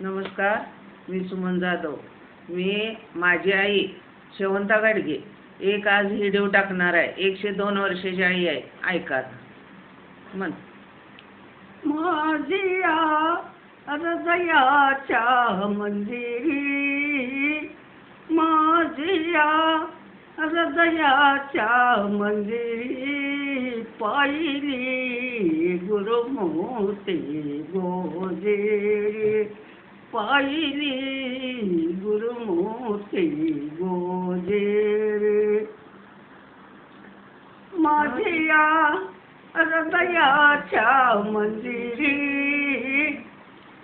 नमस्कार मी सुमन जाधव. मी माझी आई शेवंता गाडगे. एक आज व्हिडिओ टाकणार आहे. एकशे दोन वर्षाची आई आहे. ऐका म्हण. माझिया हृदयाच्या मंदिरी. माझिया हृदयाच्या मंदिरी पाहिली गुरुमूर्ती गोजेरी. पाहिली गुरुमूर्ती गोजेरी माझिया हृदयाच्या मंदिरी।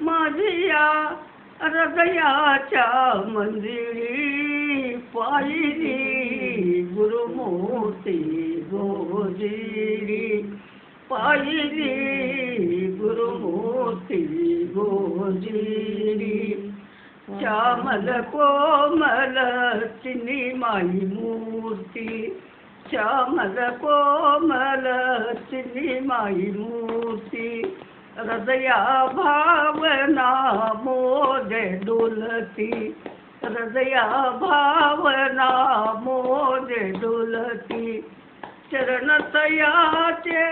माझिया हृदयाच्या मंदिरी। पाहिली गुरुमूर्ती गोजिरी पाहिली गुरुमूर्ती गोजिरी। श्यामल कोमल चिनी माई मूर्ती। श्यामल कोमल चिनी माई मूर्ती। हृदया भावना मोजे डोलती हृदया भावना मोजे डोलती चरण तयाचे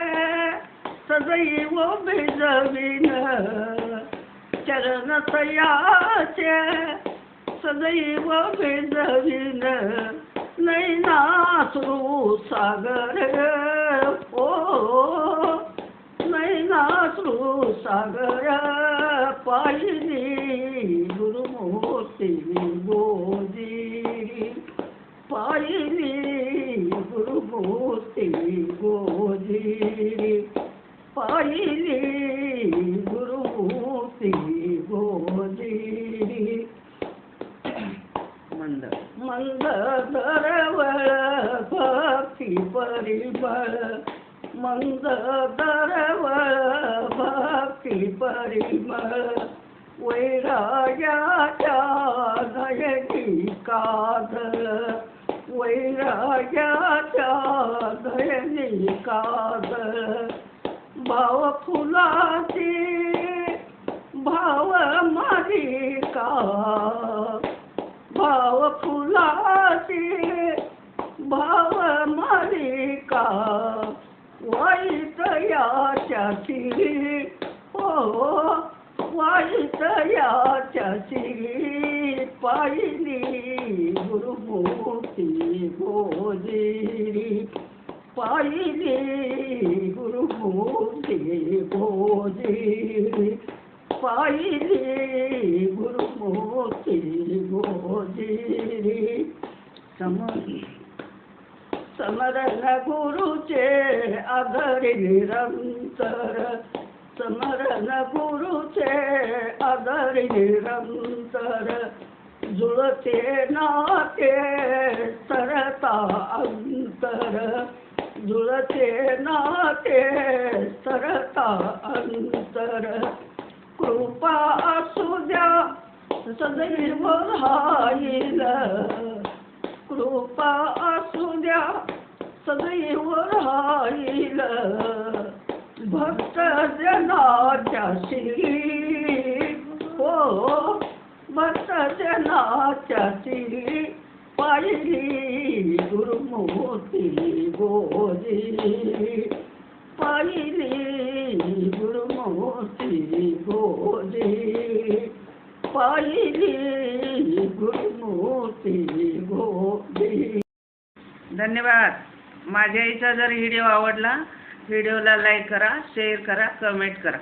सदैव भिजविन चरण तयाचे सदैव भिजविन नैनाश्रू सागर। ओ नैनाश्रू सागर। पाहिली गुरुमूर्ती गोजी पाहिली परिबळ मंद दरवळ भक्ती परिमळ. वैराग्याच्या दयटी काधळ वैराग्याच्या दयनी काधळ भाव फुलाची भाव मालिका भाव फुलाची भाव சசி ஓ வாழ்த்தையா சசி பழனி குருமூர்த்தி போதிரி பழனி குருமூர்த்தி போதிரி பழனி குருமூர்த்தி போதிரி சம समरण गुरुचे आधारी निरंतर. समरण गुरुचे आधारी निरंतर. जुळते नाते सरता अंतर. जुळते नाते सरता अंतर. कृपा असू द्या सदैव राहील. सदैव राहील भक्त जनाच्या श्री हो भक्त जनाच्या श्री पाहिली गुरुमूर्ती गोजी पाहिली गुरुमूर्ती गोजी पाहिली गुरुमूर्ती गोजी धन्यवाद। माझ्या आईचा जर व्हिडिओ आवडला व्हिडिओला लाईक करा शेअर करा कमेंट करा.